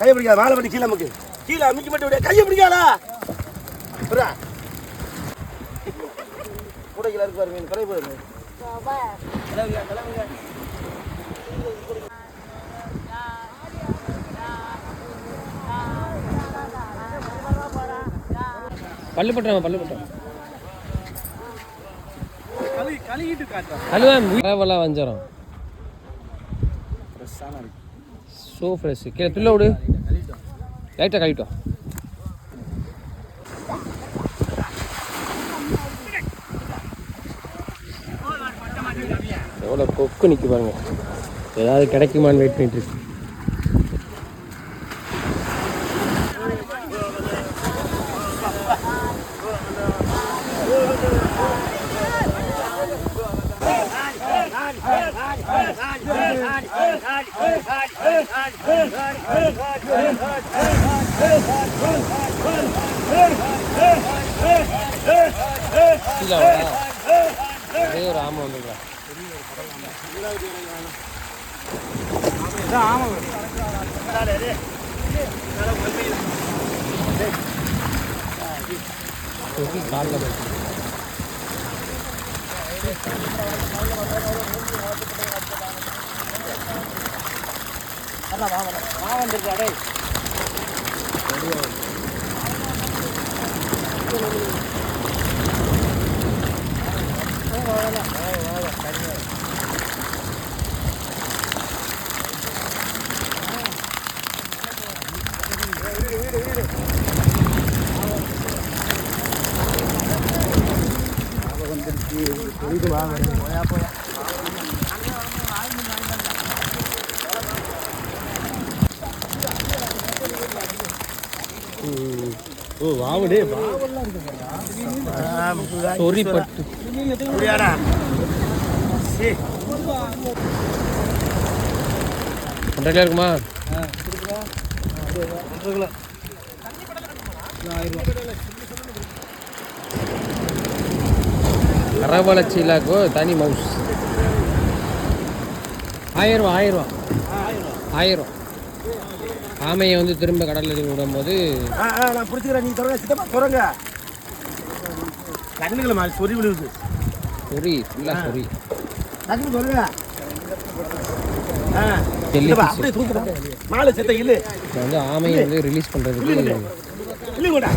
கையை பிடிக்காத வாழை பண்ணி கீழே அமுக்கு. கீழே அமுக்கி மட்டும் விட. கையை பிடிக்காதா. புறா. கூட கீழே இருக்கு பாருங்க குறை போயிருங்க கிளம்புங்க கிளம்புங்க பல்லு பட்டுறாம பல்லு வஞ்சிரம். ஃப்ரெஷ்ஷான இருக்கு ஸோ ஃப்ரெஷ் கீழே துள்ள விடு. லைட்டாக கழிட்டோம் எவ்வளோ கொக்கு நிற்க பாருங்க. ஏதாவது கிடைக்குமான்னு வெயிட் பண்ணிட்டு இருக்கு. கீழே வரா? ஒரே ஒரு ஆமை வந்துருக்கா காலில் போயிட்டு ஓ வாவுடே சொறி பட்டு சரி ஒன்றரை இருக்குமா? கரவளச்சிலாக்கோ தனி மவுஸ் ஆயிரம் ரூபா ஆயிரம் ரூபா. ஆயிரம் ஆமையை வந்து திரும்ப கடலில் விடும்போது ஆ ஆ நான் பிடிச்சிக்கிறேன் நீ தொடங்க சித்தப்பா தொடங்க கண்ணுகளை மாதிரி சொறி விழுகுது. சொறி ஃபுல்லாக சொறி. டக்குனு சொல்லுங்க. வந்து ஆமையை வந்து ரிலீஸ் பண்ணுறதுக்கு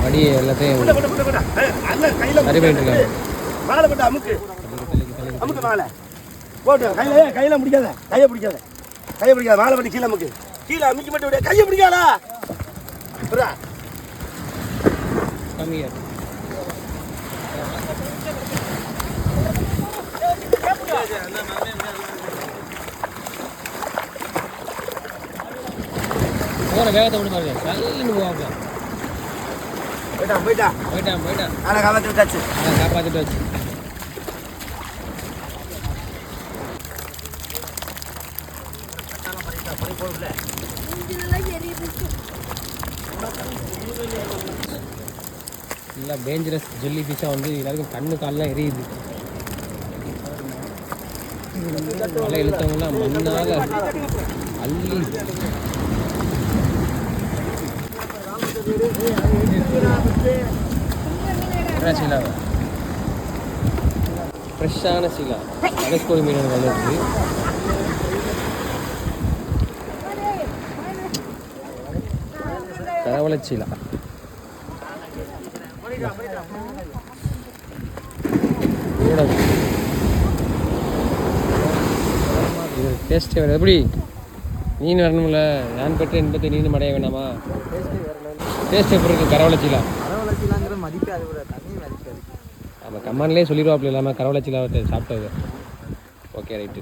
வடியை எல்லாத்தையும் சரி பண்ணிட்டு. மாலை போட்டு அமுக்கு. அமுக்கு மாலை. போட்டு கையில கையில முடிக்காத. கையை பிடிக்காத. கையை பிடிக்காத. மாலை பண்ணி கீழே அமுக்கு. கீழே அமுக்கி மட்டும் விட. கையை பிடிக்காதா புறா வேகத்தை விட்டு பாருங்க. கல்லுன்னு போவாங்க போயிட்டான் போயிட்டான். போயிட்டான் போயிட்டான். ஆனா காப்பாற்றி அப்படி அதை நல்லா டேஞ்சரஸ் ஜெல்லி ஃபிஷ்ஷாக வந்து எல்லாருக்கும் கண்ணு கால்லாம் எரியுது. மலை இழுத்தவங்கலாம் மண்ணால் அள்ளி. என்ன சீலா? ஃப்ரெஷ்ஷான சீலா. கடற்கோழி மீன் வந்துருக்கு. இது டேஸ்ட்டே வேறு. எப்படி? மீன் வரணும்ல. நான் பெற்ற இன்பத்தை நீர் மடைய வேணாமா டேஸ்ட் எப்படி இருக்கு? கரவளச்சீலா வரவழைச்சிலாங்கிற மதிப்பு அதை விட தண்ணி மதிப்பு நம்ம கம்மான்லேயே சொல்லிடுவாப்புல இல்லாமல் கரவளச்சீலாவை சாப்பிட்டது. ஓகே ரைட்டு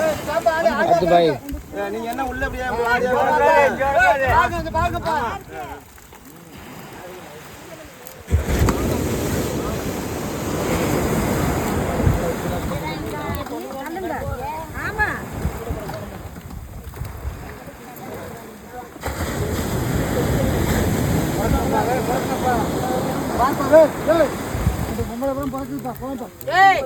முத்து பாய் நீங்க என்ன உள்ள அப்படியே வாடியா ஆமா ஏய்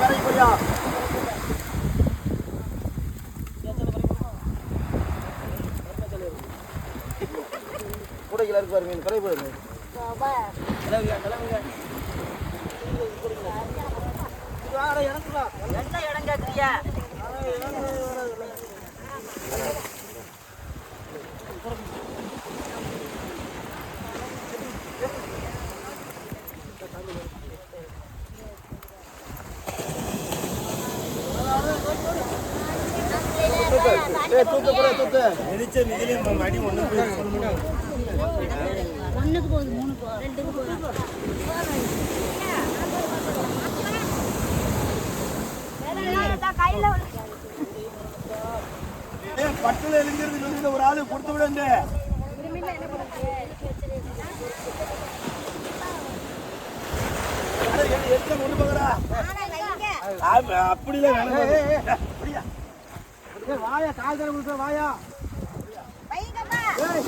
பிறகு போறியா கூடைகள் இருக்கு பாருங்க பிறகு போயிருங்க என்ன இடம் கேட்குறியா ஒண்ணுக்கு போகுது மூணுக்கு போகுது ரெண்டுக்கு போகுது பட்டுல எழுந்திருந்து ஒரு ஆளு கொடுத்து விடுங்க அட, எ- எதுக்கு அப்படிலாம். அப்படியா? வாயா கால் தர கொடுத்த வாயா. ஏய்.